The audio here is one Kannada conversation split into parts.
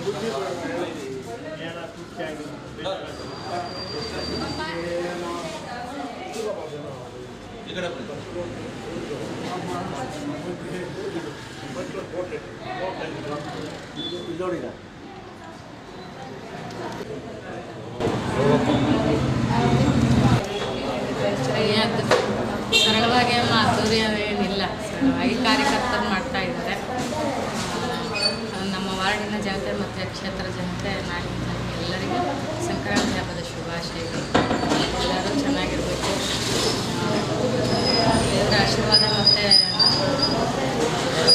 ಈ ಏನು ಸರಳವಾಗಿ ಮಾಧುರ್ಯ ಏನಿಲ್ಲ ಸರಳವಾಗಿ ಕಾರ್ಯಕರ್ತರು ಮಾಡ್ತಾ ಇದ್ದಾರೆ. ನಮ್ಮ ಜನತೆ ಮತ್ತು ಕ್ಷೇತ್ರ ಜನತೆ ನಾಡಿನ ಎಲ್ಲರಿಗೂ ಸಂಕ್ರಾಂತಿ ಹಬ್ಬದ ಶುಭಾಶಯಗಳು. ಎಲ್ಲರೂ ಚೆನ್ನಾಗಿರಬೇಕು. ದೇವರ ಆಶೀರ್ವಾದ ಮತ್ತು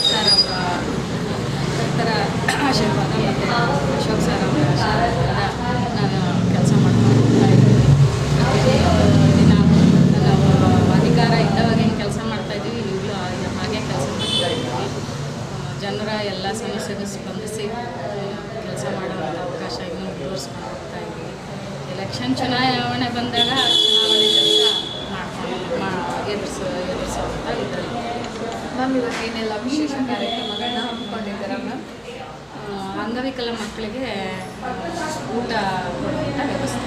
ಸರ್ ಭಕ್ತರ ಆಶೀರ್ವಾದ ಮತ್ತು ಅಶೋಕ್ ಸರ್ ಅವರ ಆಶೀರ್ವಾದದಿಂದ ನಾನು ಕೆಲಸ ಮಾಡ್ಕೊಂಡು ಹೋಗ್ತಾ ಇದ್ದೀನಿ ಪ್ರತಿದಿನ ನಾವು ಅಧಿಕಾರ ಇದ್ದವಾಗ ಹೆಂಗೆ ಕೆಲಸ ಮಾಡ್ತಾ ಇದ್ದೀವಿ ಈಗಲೂ ಹಾಗೆ ಹಾಗೆ ಕೆಲಸ ಮಾಡ್ತಾ ಇದ್ದೀವಿ ಆ, ಜನರ ಎಲ್ಲ ಸಮಸ್ಯೆಗೂ ಸ್ಪಂದಿಸಿ ಕೆಲಸ ಮಾಡುವಂಥ ಅವಕಾಶ ಇನ್ನೂ ಮುಂದುವರ್ಸ್ಕೊಂಡು ಹೋಗ್ತಾ ಇದ್ದೀವಿ ಎಲೆಕ್ಷನ್ ಚುನಾವಣೆ ಬಂದಾಗ ಚುನಾವಣೆ ಕೆಲಸ ಮಾಡ್ಕೊಂಡು ಮಾ ಎದುರಿಸೋ ಎದುರಿಸುವಂಥ ಇದರಲ್ಲಿ. ಮ್ಯಾಮ್ ಇವತ್ತು ಏನೆಲ್ಲ ವಿಶೇಷ ಕಾರ್ಯಕ್ರಮಗಳನ್ನ ಹಮ್ಮಿಕೊಂಡಿದ್ದೀರಾ ಮ್ಯಾಮ್? ಅಂಗವಿಕಲ ಮಕ್ಕಳಿಗೆ ಊಟ ಕೊಡುವಂಥ ವ್ಯವಸ್ಥೆ.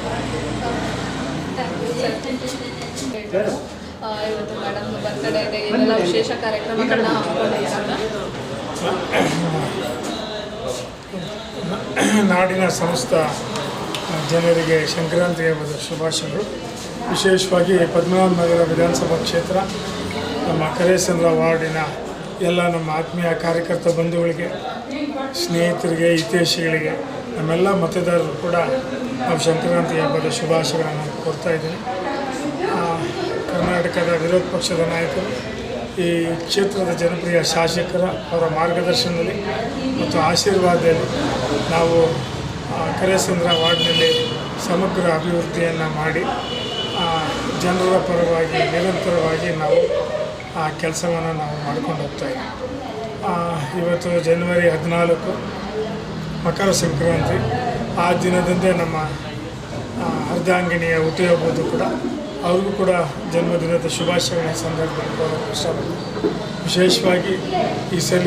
ಆ, ಇವತ್ತು ಮೇಡಮ್ ಬರ್ತಡೇ ಇದೆ. ಏನೆಲ್ಲ ವಿಶೇಷ ಕಾರ್ಯಕ್ರಮಗಳನ್ನ ಹಮ್ಮಿಕೊಂಡಿದ್ದೀರಾ ನಾಡಿನ ಸಮಸ್ತ ಜನರಿಗೆ ಸಂಕ್ರಾಂತಿ ಹಬ್ಬದ ಶುಭಾಶಯಗಳು. ವಿಶೇಷವಾಗಿ ಪದ್ಮನಾಭ ನಗರ ವಿಧಾನಸಭಾ ಕ್ಷೇತ್ರ, ನಮ್ಮ ಕರೇಸಂದ್ರ ವಾರ್ಡಿನ ಎಲ್ಲ ನಮ್ಮ ಆತ್ಮೀಯ ಕಾರ್ಯಕರ್ತ ಬಂಧುಗಳಿಗೆ, ಸ್ನೇಹಿತರಿಗೆ ಹಿತೇಶಿಗಳಿಗೆ ನಮ್ಮೆಲ್ಲ ಮತದಾರರು ಕೂಡ ನಾವು ಸಂಕ್ರಾಂತಿ ಹಬ್ಬದ ಶುಭಾಶಯಗಳನ್ನು ಕೊಡ್ತಾ ಇದ್ದೀನಿ. ಕರ್ನಾಟಕದ ವಿರೋಧ ಪಕ್ಷದ ನಾಯಕರು, ಈ ಕ್ಷೇತ್ರದ ಜನಪ್ರಿಯ ಶಾಸಕರ ಅವರ ಮಾರ್ಗದರ್ಶನದಲ್ಲಿ ಮತ್ತು ಆಶೀರ್ವಾದದಲ್ಲಿ ನಾವು ಆ, ಕರೇಸಂದ್ರ ವಾರ್ಡ್ನಲ್ಲಿ ಸಮಗ್ರ ಅಭಿವೃದ್ಧಿಯನ್ನು ಮಾಡಿ ಜನರ ಪರವಾಗಿ ನಿರಂತರವಾಗಿ ನಾವು ಆ ಕೆಲಸವನ್ನು ನಾವು ಮಾಡ್ಕೊಂಡು ಹೋಗ್ತಾ ಇದ್ದೀವಿ. ಆ, ಇವತ್ತು ಜನವರಿ ಹದಿನಾಲ್ಕು ಮಕರ ಸಂಕ್ರಾಂತಿ ಆ ದಿನದಂದೇ ನಮ್ಮ ಅರ್ಧಾಂಗಿಣಿಯ ಹುಟ್ಟಿಹಬ್ಬದ್ದು ಕೂಡ ಅವ್ರಿಗೂ ಕೂಡ ಜನ್ಮದಿನದ ಶುಭಾಶಯಗಳ ಸಂದರ್ಭದಲ್ಲಿ ವಿಶೇಷವಾಗಿ ಈ ಸಲ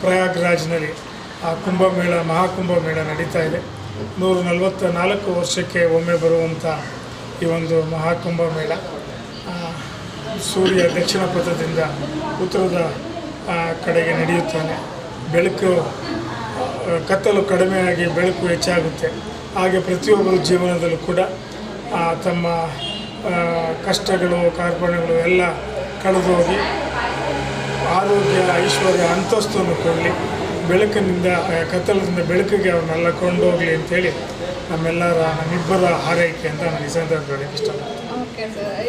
ಪ್ರಯಾಗ್ರಾಜ್ನಲ್ಲಿ ಆ ಕುಂಭಮೇಳ, ಮಹಾಕುಂಭಮೇಳ ನಡೀತಾ ಇದೆ. ನೂರ ನಲವತ್ತ ನಾಲ್ಕು ವರ್ಷಕ್ಕೆ ಒಮ್ಮೆ ಬರುವಂಥ ಈ ಒಂದು ಮಹಾಕುಂಭಮೇಳ. ಸೂರ್ಯ ದಕ್ಷಿಣ ಪಥದಿಂದ ಉತ್ತರದ ಕಡೆಗೆ ನಡೆಯುತ್ತಾನೆ. ಬೆಳಕು ಕತ್ತಲು ಕಡಿಮೆಯಾಗಿ ಬೆಳಕು ಹೆಚ್ಚಾಗುತ್ತೆ. ಹಾಗೆ ಪ್ರತಿಯೊಬ್ಬರ ಜೀವನದಲ್ಲೂ ಕೂಡ ತಮ್ಮ ಕಷ್ಟಗಳು, ಕಾರ್ಪಣ್ಯಗಳು ಎಲ್ಲ ಕಳೆದು ಹೋಗಿ ಆರೋಗ್ಯ, ಐಶ್ವರ್ಯ, ಅಂತಸ್ತನ್ನು ಕೊಡಲಿ. ಬೆಳಕಿನಿಂದ ಕತ್ತಲದಿಂದ ಬೆಳಕಿಗೆ ಅವನ್ನೆಲ್ಲ ಕೊಂಡೋಗಲಿ ಅಂತೇಳಿ ನಮ್ಮೆಲ್ಲರ ನಮ್ಮಿಬ್ಬರ ಹಾರೈಕೆ ಅಂತ ನಾನು ಈ ಇಷ್ಟಪಡ್ತೀನಿ.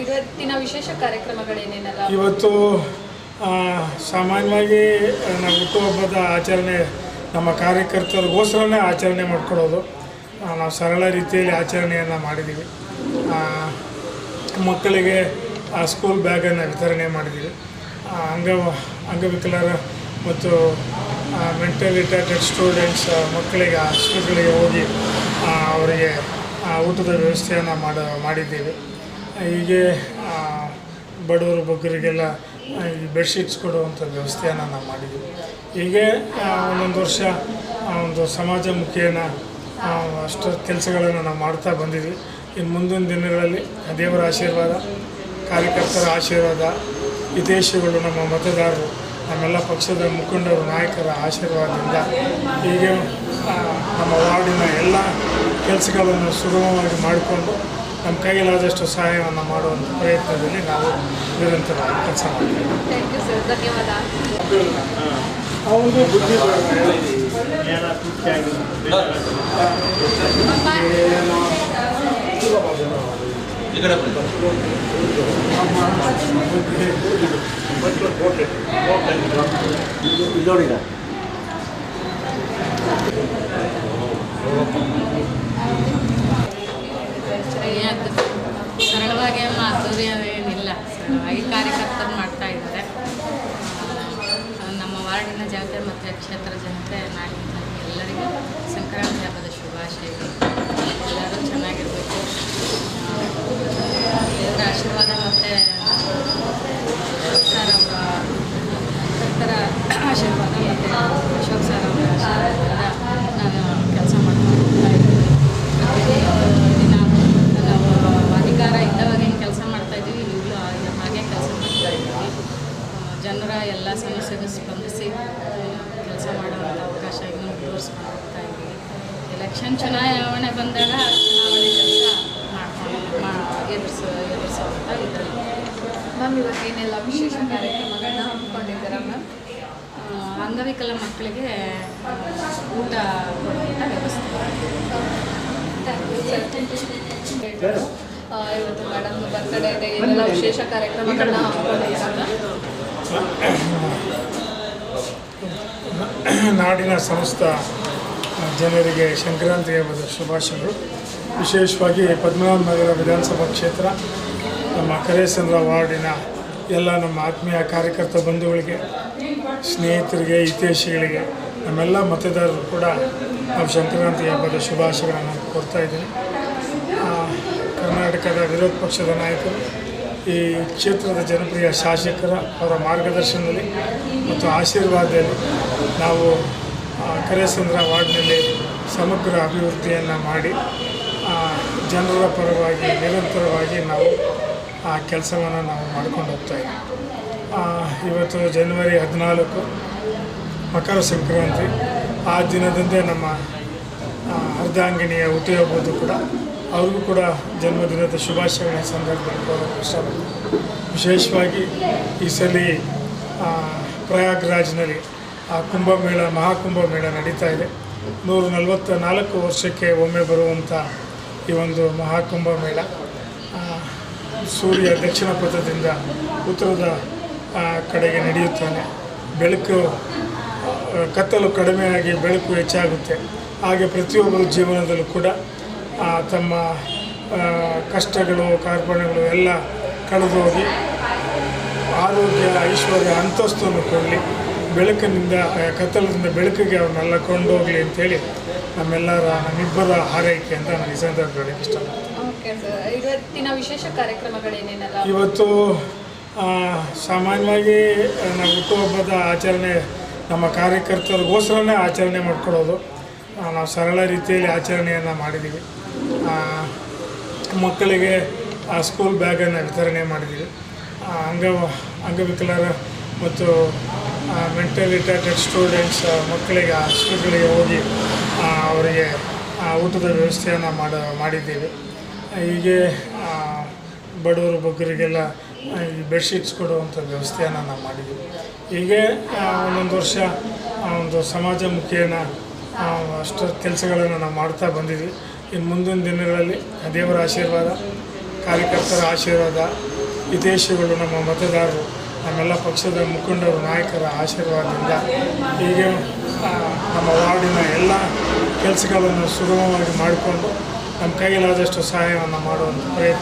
ಇವತ್ತಿನ ವಿಶೇಷ ಕಾರ್ಯಕ್ರಮಗಳೇನೇನೆಲ್ಲ? ಇವತ್ತು ಸಾಮಾನ್ಯವಾಗಿ ನಾವು ಹುಟ್ಟುಹಬ್ಬದ ಆಚರಣೆ ನಮ್ಮ ಕಾರ್ಯಕರ್ತರಿಗೋಸ್ಕರನೇ ಆಚರಣೆ ಮಾಡ್ಕೊಳ್ಳೋದು ನಾವು ಸರಳ ರೀತಿಯಲ್ಲಿ ಆಚರಣೆಯನ್ನು ಮಾಡಿದ್ದೀವಿ ಮಕ್ಕಳಿಗೆ ಆ, ಸ್ಕೂಲ್ ಬ್ಯಾಗನ್ನು ವಿತರಣೆ ಮಾಡಿದ್ದೀವಿ ಅಂಗ ಅಂಗವಿಕಲರ ಮತ್ತು ಮೆಂಟಲ್ ರಿಟಾರ್ಟೆಡ್ ಸ್ಟೂಡೆಂಟ್ಸ್ ಮಕ್ಕಳಿಗೆ, ಆ ಹೋಗಿ ಅವರಿಗೆ ಊಟದ ವ್ಯವಸ್ಥೆಯನ್ನು ಮಾಡ, ಮಾಡಿದ್ದೀವಿ. ಹೀಗೆ ಬಡವರು, ಬಗ್ಗರಿಗೆಲ್ಲ ಈ ಬೆಡ್ಶೀಟ್ಸ್ ಕೊಡುವಂಥ ವ್ಯವಸ್ಥೆಯನ್ನು ನಾವು ಮಾಡಿದ್ದೀವಿ. ಹೀಗೆ ಒಂದೊಂದು ವರ್ಷ ಒಂದು ಸಮಾಜಮುಖಿಯನ್ನು ಅಷ್ಟು ಕೆಲಸಗಳನ್ನು ನಾವು ಮಾಡ್ತಾ ಬಂದಿದ್ವಿ. ಇನ್ನು ಮುಂದಿನ ದಿನಗಳಲ್ಲಿ ದೇವರ ಆಶೀರ್ವಾದ, ಕಾರ್ಯಕರ್ತರ ಆಶೀರ್ವಾದ, ವಿದೇಶಗಳು ನಮ್ಮ ಮತದಾರರು ನಮ್ಮೆಲ್ಲ ಪಕ್ಷದ ಮುಖಂಡರು ನಾಯಕರ ಆಶೀರ್ವಾದದಿಂದ ಹೀಗೆ ನಮ್ಮ ವಾರ್ಡಿನ ಎಲ್ಲ ಕೆಲಸಗಳನ್ನು ಸುಗಮವಾಗಿ ಮಾಡಿಕೊಂಡು ನಮ್ಮ ಕೈಲಾದಷ್ಟು ಸಹಾಯವನ್ನು ಮಾಡುವಂಥ ಪ್ರಯತ್ನದಲ್ಲಿ ನಾವು ನಿರಂತರವಾಗಿ ಕೆಲಸ ಮಾಡ್ತೀವಿ. ಥ್ಯಾಂಕ್ ಯು ಸರ್ ಧನ್ಯವಾದ. ಅವನು ಬುದ್ಧಿ ಬನ್ನಿ. ಅದು ಸರಳವಾಗಿ ಮಾಧುರ್ಯ ಅದೇನಿಲ್ಲ. ಸರಳವಾಗಿ ಕಾರ್ಯಕರ್ತರು ಮಾಡ್ತಾ ಇದ್ದಾರೆ. ನಮ್ಮ ವಾರ್ಡಿನ ಜನತೆ ಮತ್ತು ಕ್ಷೇತ್ರ ಜನತೆ ಜನತೆ ಎಲ್ಲರಿಗೂ ಸಂಕ್ರಾಂತಿ ಹಬ್ಬದ ಶುಭಾಶಯಗಳು. ಎಲ್ಲರೂ ಚೆನ್ನಾಗಿರಬೇಕು. ದೇವರ ಆಶೀರ್ವಾದ ಮತ್ತು ಸರ್ ಅವರ ಆಶೀರ್ವಾದ ಮತ್ತು ಅಶೋಕ್ ಸರ್ ಅವರ ಆಶೀರ್ವಾದ ನಾನು ಕೆಲಸ ಮಾಡ್ಕೊಂಡು ಹೋಗ್ತಾ ಇದ್ದೀನಿ ದಿನ ನಾವು ಅಧಿಕಾರ ಇದ್ದವಾಗೇನು ಕೆಲಸ ಮಾಡ್ತಾಯಿದ್ದೀವಿ ಈಗಲೂ ಹಾಗೆ ಕೆಲಸ ಮಾಡ್ತಾ ಇದ್ದೀವಿ. ಜನರ ಎಲ್ಲ ಸಮಸ್ಯೆಗೂ ಸ್ಪಂದಿಸಿ ಎಲೆಕ್ಷನ್ ಚುನಾವಣೆ ಬಂದಾಗ ಚುನಾವಣೆ ಕೆಲಸ ಮಾಡ್ಕೊಂಡು ಎದುರಿಸೋ ಮ್ಯಾಮ್ ಇವಾಗ ಏನೆಲ್ಲ ವಿಶೇಷ ಕಾರ್ಯಕ್ರಮಗಳನ್ನ ಹಮ್ಮಿಕೊಂಡಿದ್ದೀರಾ ಮ್ಯಾಮ್? ಅಂಗವಿಕಲ ಮಕ್ಕಳಿಗೆ ಊಟ ಕೊಡುವಂಥ ವ್ಯವಸ್ಥೆ. ಇವತ್ತು ಮೇಡಮ್ ಬರ್ತಡೇ ಇದೆ ಏನೆಲ್ಲ ವಿಶೇಷ ಕಾರ್ಯಕ್ರಮಗಳನ್ನ ಹಮ್ಮಿಕೊಂಡಿದ್ದೀರಾ ಮ್ಯಾಮ್? ನಾಡಿನ ಸಮಸ್ತ ಜನರಿಗೆ ಸಂಕ್ರಾಂತಿ ಹಬ್ಬದ ಶುಭಾಶಯಗಳು. ವಿಶೇಷವಾಗಿ ಪದ್ಮನಾಭ ನಗರ ವಿಧಾನಸಭಾ ಕ್ಷೇತ್ರ, ನಮ್ಮ ಕರೇಸಂದ್ರ ವಾರ್ಡಿನ ಎಲ್ಲ ನಮ್ಮ ಆತ್ಮೀಯ ಕಾರ್ಯಕರ್ತ ಬಂಧುಗಳಿಗೆ, ಸ್ನೇಹಿತರಿಗೆ, ಹಿತೈಷಿಗಳಿಗೆ, ನಮ್ಮೆಲ್ಲ ಮತದಾರರು ಕೂಡ ನಾವು ಸಂಕ್ರಾಂತಿ ಹಬ್ಬದ ಶುಭಾಶಯಗಳನ್ನು ಕೊಡ್ತಾ ಇದ್ದೀನಿ. ಕರ್ನಾಟಕದ ವಿರೋಧ ಪಕ್ಷದ ನಾಯಕರು, ಈ ಕ್ಷೇತ್ರದ ಜನಪ್ರಿಯ ಶಾಸಕರ ಅವರ ಮಾರ್ಗದರ್ಶನದಲ್ಲಿ ಮತ್ತು ಆಶೀರ್ವಾದದಲ್ಲಿ ನಾವು ಆ, ಕರೇಸಂದ್ರ ವಾರ್ಡ್ನಲ್ಲಿ ಸಮಗ್ರ ಅಭಿವೃದ್ಧಿಯನ್ನು ಮಾಡಿ ಜನರ ಪರವಾಗಿ ನಿರಂತರವಾಗಿ ನಾವು ಆ ಕೆಲಸವನ್ನು ನಾವು ಮಾಡ್ಕೊಂಡು ಹೋಗ್ತಾ ಇದ್ದೀವಿ. ಆ, ಇವತ್ತು ಜನವರಿ ಹದಿನಾಲ್ಕು ಮಕರ ಸಂಕ್ರಾಂತಿ ಆ ದಿನದಂದೇ ನಮ್ಮ ಅರ್ಧಾಂಗಿಣಿಯ ಹುಟ್ಟಿ ಹುಟ್ಟುಹಬ್ಬದ್ದು ಕೂಡ ಅವ್ರಿಗೂ ಕೂಡ ಜನ್ಮದಿನದ ಶುಭಾಶಯಗಳ ಸಂದರ್ಭದಲ್ಲಿ ಇಷ್ಟಪಡ್ತೀನಿ ವಿಶೇಷವಾಗಿ ಈ ಸಲ ಪ್ರಯಾಗ್ರಾಜ್ನಲ್ಲಿ ಆ ಕುಂಭಮೇಳ, ಮಹಾಕುಂಭಮೇಳ ನಡೀತಾ ಇದೆ. ನೂರ ನಲವತ್ತ ನಾಲ್ಕು ವರ್ಷಕ್ಕೆ ಒಮ್ಮೆ ಬರುವಂಥ ಈ ಒಂದು ಮಹಾಕುಂಭಮೇಳ. ಸೂರ್ಯ ದಕ್ಷಿಣ ಪಥದಿಂದ ಉತ್ತರದ ಕಡೆಗೆ ನಡೆಯುತ್ತಾನೆ. ಬೆಳಕು ಕತ್ತಲು ಕಡಿಮೆಯಾಗಿ ಬೆಳಕು ಹೆಚ್ಚಾಗುತ್ತೆ. ಹಾಗೆ ಪ್ರತಿಯೊಬ್ಬರ ಜೀವನದಲ್ಲೂ ಕೂಡ ತಮ್ಮ ಕಷ್ಟಗಳು, ಕಾರ್ಪಣ್ಯಗಳು ಎಲ್ಲ ಕಳೆದು ಹೋಗಿ ಆರೋಗ್ಯ, ಐಶ್ವರ್ಯ, ಅಂತಸ್ತನ್ನು ಕೊಡಲಿ. ಬೆಳಕಿನಿಂದ ಕತ್ತಲದಿಂದ ಬೆಳಕಿಗೆ ಅವನ್ನೆಲ್ಲ ಕೊಂಡೋಗಲಿ ಅಂತೇಳಿ ನಮ್ಮೆಲ್ಲರ ನಮ್ಮಿಬ್ಬರ ಹಾರೈಕೆ ಅಂತ ನಾನು ಈ ಸಂದರ್ಭದಲ್ಲಿ ಇಷ್ಟ ಇವತ್ತಿನ ವಿಶೇಷ ಕಾರ್ಯಕ್ರಮಗಳೇನೇನೆಲ್ಲ? ಇವತ್ತು ಸಾಮಾನ್ಯವಾಗಿ ನಾವು ಹುಟ್ಟುಹಬ್ಬದ ಆಚರಣೆ ನಮ್ಮ ಕಾರ್ಯಕರ್ತರಿಗೋಸ್ಕರನೇ ಆಚರಣೆ ಮಾಡ್ಕೊಳ್ಳೋದು ನಾವು ಸರಳ ರೀತಿಯಲ್ಲಿ ಆಚರಣೆಯನ್ನು ಮಾಡಿದ್ದೀವಿ ಮಕ್ಕಳಿಗೆ ಆ, ಸ್ಕೂಲ್ ಬ್ಯಾಗನ್ನು ವಿತರಣೆ ಮಾಡಿದ್ದೀವಿ ಅಂಗ ಅಂಗವಿಕಲರ ಮತ್ತು ಮೆಂಟಲ್ ರಿಟಾರ್ಟೆಡ್ ಸ್ಟೂಡೆಂಟ್ಸ್ ಮಕ್ಕಳಿಗೆ ಹಾಸ್ಟೆಲ್ಗಳಿಗೆ ಹೋಗಿ ಅವರಿಗೆ ಆ, ಊಟದ ವ್ಯವಸ್ಥೆಯನ್ನು ಮಾಡ ಮಾಡಿದ್ದೀವಿ. ಹೀಗೆ ಬಡವರು ಬಗ್ಗರಿಗೆಲ್ಲ ಆ, ಈ ಬೆಡ್ಶೀಟ್ಸ್ ಕೊಡುವಂಥ ವ್ಯವಸ್ಥೆಯನ್ನು ನಾವು ಮಾಡಿದ್ದೀವಿ. ಹೀಗೆ ಆ, ಒಂದೊಂದು ವರ್ಷ ಆ, ಒಂದು ಸಮಾಜಮುಖಿಯನ್ನು ಆ, ಅಷ್ಟು ಕೆಲಸಗಳನ್ನು ನಾವು ಮಾಡ್ತಾ ಬಂದಿದ್ವಿ ಇನ್ನು ಮುಂದಿನ ದಿನಗಳಲ್ಲಿ ದೇವರ ಆಶೀರ್ವಾದ ಕಾರ್ಯಕರ್ತರ ಆಶೀರ್ವಾದ ವಿದೇಶಿಗಳು ನಮ್ಮ ಮತದಾರರು ನಮ್ಮೆಲ್ಲ ಪಕ್ಷದ ಮುಖಂಡರು, ನಾಯಕರ ಆಶೀರ್ವಾದದಿಂದ ಹೀಗೆ ನಮ್ಮ ವಾರ್ಡಿನ ಎಲ್ಲ ಕೆಲಸಗಳನ್ನು ಸುಗಮವಾಗಿ ಮಾಡಿಕೊಂಡು ನಮ್ಮ ಕೈಯಲ್ಲಾದಷ್ಟು ಸಹಾಯವನ್ನು ಮಾಡುವಂಥ ಪ್ರಯತ್ನ